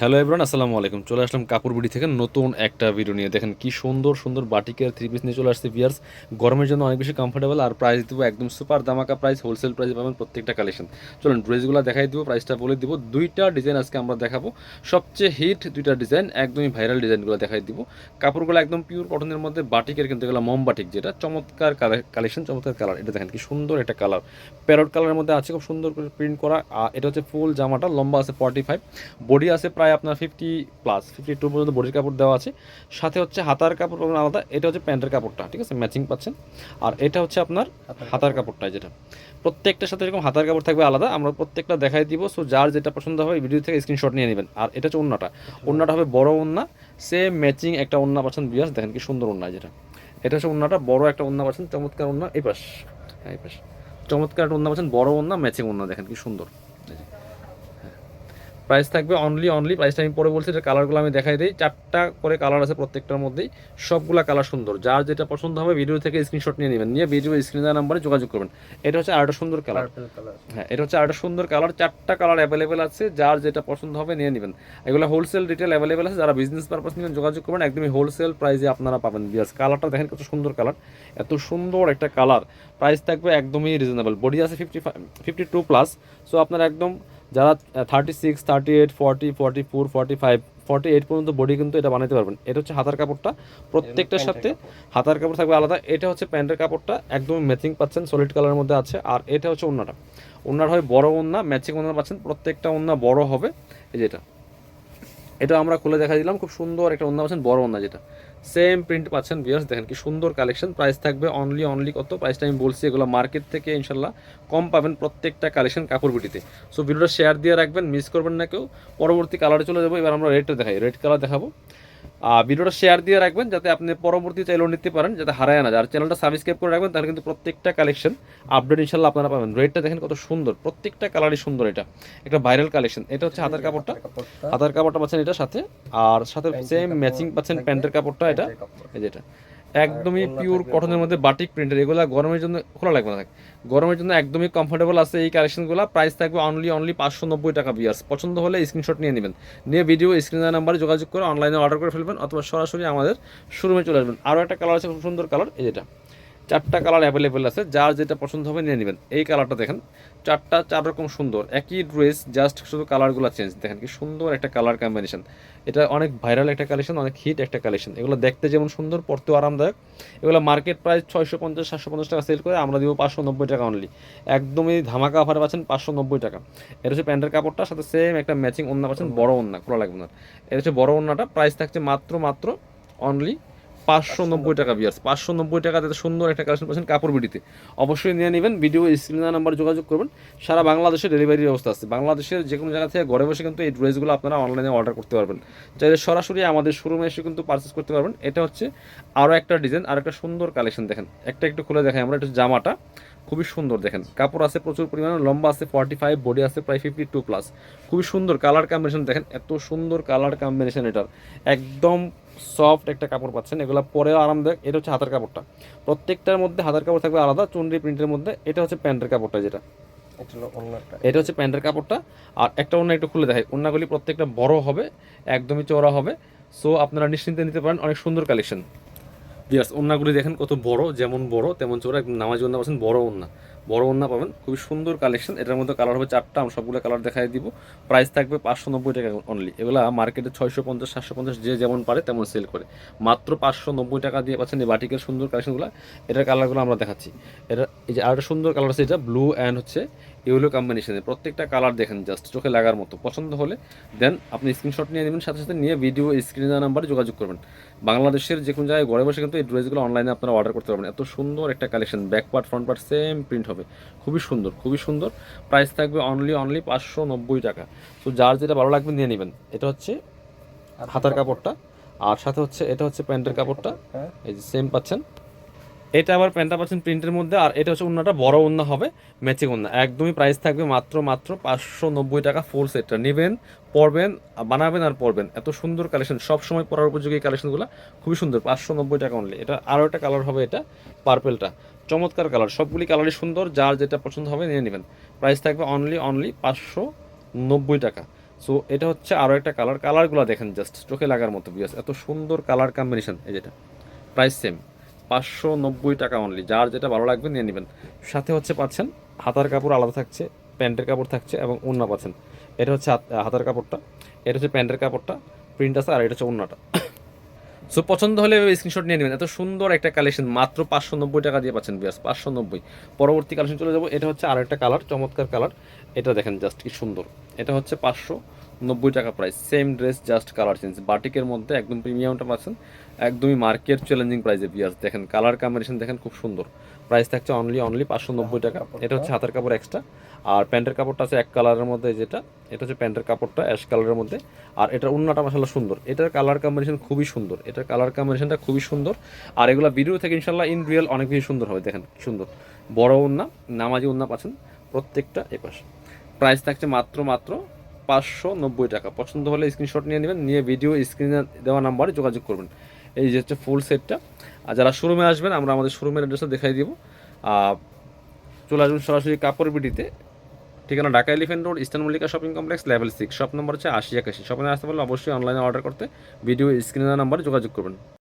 Hello everyone আসসালামু আলাইকুম। চলে আসলাম কাপড় বিডি থেকে নতুন একটা ভিডিও নিয়ে। দেখেন কি সুন্দর সুন্দর বাটিকের থ্রি পিস নিয়ে চলে আসছে বিয়ার্স গরমের জন্য অনেক বেশি কমফোর্টেবল আর প্রাইস দেবো একদম সুপার দামাকা প্রাইস হোলসেল প্রাইস পাবেন প্রত্যেকটা কালেকশন চলুন ড্রেসগুলো দেখাই দিব প্রাইসটা বলে দিব। দুইটা ডিজাইন আজকে আমরা দেখাবো। সবচেয়ে হিট দুইটা ডিজাইন একদমই ভাইরাল ডিজাইনগুলো দেখাই দিব। কাপড়গুলো একদম পিওর কটনের মধ্যে, বাটিকের কিন্তু এগুলো মম বাটিক যেটা, চমৎকার কালেকশন চমৎকার কালার এটা দেখেন কি সুন্দর একটা কালার প্যারট কালারের মধ্যে আছে, খুব সুন্দর করে প্রিন্ট করা। আর এটা হচ্ছে ফুল জামাটা, লম্বা আছে ফর্টি ফাইভ বডি আছে প্রায় আপনার ফিফটি প্লাস ফিফটি টু পর্যন্ত বডির কাপড় দেওয়া আছে। সাথে হচ্ছে হাতার কাপড় পাবেন আলাদা এটা হচ্ছে প্যান্টের কাপড়টা ঠিক আছে? ম্যাচিং পাচ্ছেন। আর এটা হচ্ছে আপনার হাতার কাপড়টা যেটা। প্রত্যেকটার সাথে এরকম হাতার কাপড় থাকবে আলাদা আমরা প্রত্যেকটা দেখাই দিব। সো যার যেটা পছন্দ হবে ভিডিও থেকে স্ক্রিনশট নিয়ে নেবেন। আর এটা হচ্ছে ওন্নাটা। ওন্নাটা হবে বড় ওন্না সেম ম্যাচিং একটা ওন্না পাচ্ছেন বিয়াস দেখেন কি সুন্দর ওন্না যেটা। এটা হচ্ছে ওন্নাটা বড় একটা ওন্না পাচ্ছেন চমৎকার ওন্না। এই পাশ হ্যাঁ এই পাশ। চমৎকার একটা ওন্না পাচ্ছেন বড় ওন্না ম্যাচিং ওন্না। দেখেন কি সুন্দর। প্রাইস থাকবে অনলি অনলি প্রাইসটা আমি পরে বলছি এটা কালারগুলো আমি দেখাই দিই। চারটা করে কালার আছে প্রত্যেকটার মধ্যেই। সবগুলো কালার সুন্দর। যার যেটা পছন্দ হবে ভিডিও থেকে স্ক্রিনশট নিয়ে নেবেন। নিয়ে ভিডিও স্ক্রিন নাম্বারে যোগাযোগ করবেন। এটা হচ্ছে আরেকটা সুন্দর কালার হ্যাঁ এটা হচ্ছে আরেকটা সুন্দর কালার চারটা কালার অ্যাভেলেবেল আছে। যার যেটা পছন্দ হবে নিয়ে নেবেন। এগুলো হোলসেল রিটেল অ্যাভেলেবেল আছে। যারা বিজনেস পারপাস নিয়ে যোগাযোগ করবেন একদমই হোলসেল প্রাইসে আপনারা পাবেন। বিয়াস কালারটা দেখেন কত সুন্দর কালার এত সুন্দর একটা কালার প্রাইস থাকবে একদমই রিজনেবল বডি আছে fifty fifty two plus so আপনারা একদম যারা thirty six thirty eight forty forty four forty five forty eight পর্যন্ত বডি কিন্তু এটা বানাতে পারবেন। এটা হচ্ছে হাতার কাপড়টা। প্রত্যেকটার সাথে হাতার কাপড় থাকবে আলাদা। এটা হচ্ছে প্যান্টের কাপড়টা একদম ম্যাচিং পাচ্ছেন সলিড কালারের মধ্যে আছে। আর এটা হচ্ছে অন্যটা অন্যটা হয় বড় ওন্না ম্যাচিং ওনার পাচ্ছেন। প্রত্যেকটা ওন্না বড় হবে। এই যেটা এটা আমরা খুলে দেখা দিলাম, খুব সুন্দর একটা ওন্না পাচ্ছেন, বড় ওন্না যেটা। সেম প্রিন্ট পাচ্ছেন ভিউয়ার্স দেখেন কি সুন্দর কালেকশন প্রাইস থাকবে অনলি অনলি কত? প্রাইসটা আমি বলছি এগুলো মার্কেট থেকে ইনশাল্লাহ কম পাবেন প্রত্যেকটা কালেকশন কাপড় বিটিতে সো ভিডিওটা শেয়ার দিয়ে রাখবেন মিস করবেন না কেউ। পরবর্তী কালারে চলে যাব, এবার আমরা রেডটা দেখাই। রেড কালার দেখাবো। ভিডিওটা শেয়ার দিয়ে রাখবেন যাতে আপনি পরবর্তী চাইলেও নিতে পারেন যাতে হারায় না যায়। আর চ্যানেলটা সাবস্ক্রাইব করে রাখবেন তাহলে কিন্তু প্রত্যেকটা কালেকশন আপডেট ইনশাল্লাহ আপনারা পাবেন। রেডটা দেখেন কত সুন্দর প্রত্যেকটা কালারই সুন্দর এটা। একটা ভাইরাল কালেকশন এটা হচ্ছে হাতার কাপড়টা। হাতার কাপড়টা। পাচ্ছেন এটা সাথে আর সাথে সেম ম্যাচিং পাচ্ছেন প্যান্টের কাপড়টা এটা। এই যেটা একদমই পিওর কটনের মধ্যে বাটিক প্রিন্টের এগুলো গরমের জন্য খোলা লাগবে না থাক। গরমের জন্য একদমই কমফোর্টেবল আছে এই কালেকশনগুলো প্রাইস থাকবে অনলি অনলি পাঁচশো নব্বই টাকা বিয়ার্স পছন্দ হলে স্ক্রিনশট নিয়ে নেবেন। নিয়ে ভিডিও স্ক্রিনের নাম্বারে যোগাযোগ করে অনলাইনে অর্ডার করে ফেলবেন অথবা সরাসরি আমাদের শোরুমে চলে আসবেন। আরও একটা কালার আছে খুব সুন্দর কালার এই যেটা। চারটা কালার অ্যাভেলেবেল আছে, যার যেটা পছন্দ হবে নিয়ে নেবেন। এই কালারটা দেখেন, চারটা চার রকম সুন্দর, একই ড্রেস জাস্ট শুধু কালারগুলো চেঞ্জ দেখেন কি সুন্দর একটা কালার কম্বিনেশন এটা অনেক ভাইরাল একটা কালেকশন অনেক হিট একটা কালেকশন এগুলো দেখতে যেমন সুন্দর, পড়তেও আরামদায়ক। এগুলো মার্কেট প্রাইস ছয়শো পঞ্চাশ, সাতশো পঞ্চাশ টাকা সেল করে আমরা দিব পাঁচশো নব্বই টাকা অনলি একদমই ধামাকা অফারে পাচ্ছেন পাঁচশো নব্বই টাকা। এটা হচ্ছে প্যান্টের কাপড়টা, সাথে সেম একটা ম্যাচিং ওন্না পাচ্ছেন, বড় ওন্না খোলা লাগবে না। এটা হচ্ছে বড় ওন্নাটা প্রাইস থাকছে মাত্র মাত্র অনলি পাঁচশো নব্বই টাকা বিয়ার্স পাঁচশো নব্বই টাকাতে সুন্দর একটা কালেকশন পাচ্ছেন কাপড় বিডিতে অবশ্যই নিয়ে নেবেন ভিডিও স্ক্রিনের নাম্বার যোগাযোগ করবেন। সারা বাংলাদেশে ডেলিভারি ব্যবস্থা আছে। বাংলাদেশের যে কোনো জায়গা থেকে ঘরে বসে কিন্তু এই ড্রেসগুলো আপনারা অনলাইনে অর্ডার করতে পারবেন। চাইলে সরাসরি আমাদের শোরুমে এসে কিন্তু পারচেস করতে পারবেন। এটা হচ্ছে আরও একটা ডিজাইন আর একটা সুন্দর কালেকশন দেখেন। একটা একটু খুলে দেখাই আমরা হচ্ছে জামাটা। খুবই সুন্দর দেখেন। কাপড় আছে প্রচুর পরিমাণে, লম্বা আছে ফর্টি ফাইভ বডি আছে প্রায় ফিফটি টু প্লাস খুবই সুন্দর কালার কম্বিনেশন দেখেন, এত সুন্দর কালার কম্বিনেশন এটার। একদম সফট একটা কাপড় পাচ্ছেন এগুলো পরেও আরামদায়ক। এটা হচ্ছে হাতের কাপড়টা। প্রত্যেকটার মধ্যে হাতের কাপড় থাকবে আলাদা চুনরি প্রিন্টের মধ্যে। এটা হচ্ছে প্যান্টের কাপড়টা যেটা। এটা হচ্ছে প্যান্টের কাপড়টা। আর একটা অন্য একটু খুলে দেখায় অন্যগুলি প্রত্যেকটা বড় হবে একদমই চওড়া হবে। সো আপনারা নিশ্চিন্তে নিতে পারেন। অনেক সুন্দর কালেকশন। ইয়াস ওন্নাগুলি দেখেন কত বড়, যেমন বড়, তেমন চোরা একদম নামাজি পাচ্ছেন, বড় ওন্না বড় ওন্না পাবেন, খুবই সুন্দর কালেকশন এটার মধ্যে কালার হবে চারটা আমরা সবগুলো কালার দেখাই দিব। প্রাইস থাকবে পাঁচশো নব্বই টাকা অনলি এগুলা মার্কেটে ছয়শো পঞ্চাশ, সাতশো পঞ্চাশ, যে যেমন পারে তেমন সেল করে। মাত্র পাঁচশো নব্বই টাকা দিয়ে পাচ্ছেন এই বাটিকের সুন্দর কালেকশনগুলো এটার কালারগুলো আমরা দেখাচ্ছি। এটা এই যে আরেকটা সুন্দর কালার আছে, এটা ব্লু অ্যান্ড হচ্ছে ইউলো কম্বিনেশনে প্রত্যেকটা কালার দেখেন জাস্ট চোখে লাগার মতো। পছন্দ হলে দেন আপনি স্ক্রিনশট নিয়ে নেবেন সাথে সাথে নিয়ে ভিডিও স্ক্রিনে নাম্বারে যোগাযোগ করবেন। বাংলাদেশের যে কোনো জায়গায় ঘরে বসে কিন্তু এই ড্রেসগুলো অনলাইনে আপনারা অর্ডার করতে পারবেন। এত সুন্দর একটা collection back part front part same print হবে। খুবই সুন্দর খুবই সুন্দর। প্রাইস থাকবে অনলি অনলি পাঁচশো নব্বই টাকা। তো যার যেটা ভালো লাগবে নিয়ে নেবেন। এটা হচ্ছে হাতার কাপড়টা। আর সাথে হচ্ছে এটা হচ্ছে প্যান্টের কাপড়টা। এই যে সেম পাচ্ছেন। এটা আবার প্যান্টটা পাচ্ছেন প্রিন্টের মধ্যে, আর এটা হচ্ছে অন্যটা বড় অন্য হবে, ম্যাচিং অন্য একদমই প্রাইস থাকবে মাত্র মাত্র পাঁচশো নব্বই টাকা ফুল সেটটা নেবেন, পরবেন, বানাবেন আর পরবেন। এত সুন্দর কালেকশন সব সময় পরার উপযোগী কালেকশনগুলো খুবই সুন্দর, পাঁচশো নব্বই টাকা অনলি এটা আরও একটা কালার হবে এটা পার্পেলটা চমৎকার কালার সবগুলি কালারই সুন্দর, যার যেটা পছন্দ হবে নিয়ে নেবেন। প্রাইস থাকবে অনলি অনলি পাঁচশো নব্বই টাকা। সো এটা হচ্ছে আরও একটা কালার কালারগুলো দেখেন জাস্ট চোখে লাগার মতো বিয়াস এত সুন্দর কালার কম্বিনেশন এই যেটা। প্রাইস সেম পাঁচশো নব্বই টাকা অনলি যার যেটা ভালো লাগবে নিয়ে নেবেন। সাথে হচ্ছে পাচ্ছেন হাতার কাপড় আলাদা থাকছে, প্যান্টের কাপড় থাকছে এবং ওড়না পাচ্ছেন। এটা হচ্ছে হাতার কাপড়টা, এটা হচ্ছে প্যান্টের কাপড়টা প্রিন্ট আছে আর এটা হচ্ছে ওড়নাটা। সো পছন্দ হলে স্ক্রিনশট নিয়ে নেবেন। এত সুন্দর একটা কালেকশন মাত্র পাঁচশো নব্বই টাকা দিয়ে পাচ্ছেন বিয়াস পাঁচশো নব্বই। পরবর্তী কালেকশন চলে যাব। এটা হচ্ছে আর একটা কালার চমৎকার কালার এটা দেখেন জাস্ট কি সুন্দর। এটা হচ্ছে পাঁচশো নব্বই টাকা price same dress just colour change বাটিকের মধ্যে একদম প্রিমিয়ামটা পাচ্ছেন একদমই মার্কেট চ্যালেঞ্জিং প্রাইসে বিয়াস দেখেন কালার কম্বিনেশন দেখেন খুব সুন্দর। প্রাইস থাকছে অনলি অনলি পাঁচশো নব্বই টাকা। এটা হচ্ছে হাতের কাপড় এক্সট্রা আর প্যান্টের কাপড়টা আছে এক কালারের মধ্যে যেটা এটা হচ্ছে প্যান্টের কাপড়টা অ্যাশ কালারের মধ্যে। আর এটার উন্নাটা মাসাল্লাহ সুন্দর। এটার কালার কম্বিনেশন খুবই সুন্দর। এটার কালার কম্বিনেশনটা খুবই সুন্দর। আর এগুলো ভিডিও থেকে ইনশাল্লাহ ইন রিয়েল অনেক বেশি সুন্দর হবে। দেখেন সুন্দর। বড় উন্না নামাজি উন্না পাচ্ছেন প্রত্যেকটা এ পাশে প্রাইস থাকছে মাত্র মাত্র পাঁচশো নব্বই টাকা। পছন্দ হলে স্ক্রিনশট নিয়ে নেবেন, নিয়ে ভিডিও স্ক্রিনে দেওয়া নাম্বারে যোগাযোগ করবেন। এই যে হচ্ছে ফুল সেটটা আর যারা শোরুমে আসবেন, আমরা আমাদের শোরুমের অ্যাড্রেসটা দেখাই দিব। চলে আসবেন সরাসরি কাপড় বিডিতে ঠিকানা Dhaka elephant road eastern Mallika shopping complex level six shop নম্বর হচ্ছে আশি একাশি। শপিংয়ে আসতে পারলে অবশ্যই অনলাইনে অর্ডার করতে ভিডিও স্ক্রিনের নাম্বারে যোগাযোগ করবেন।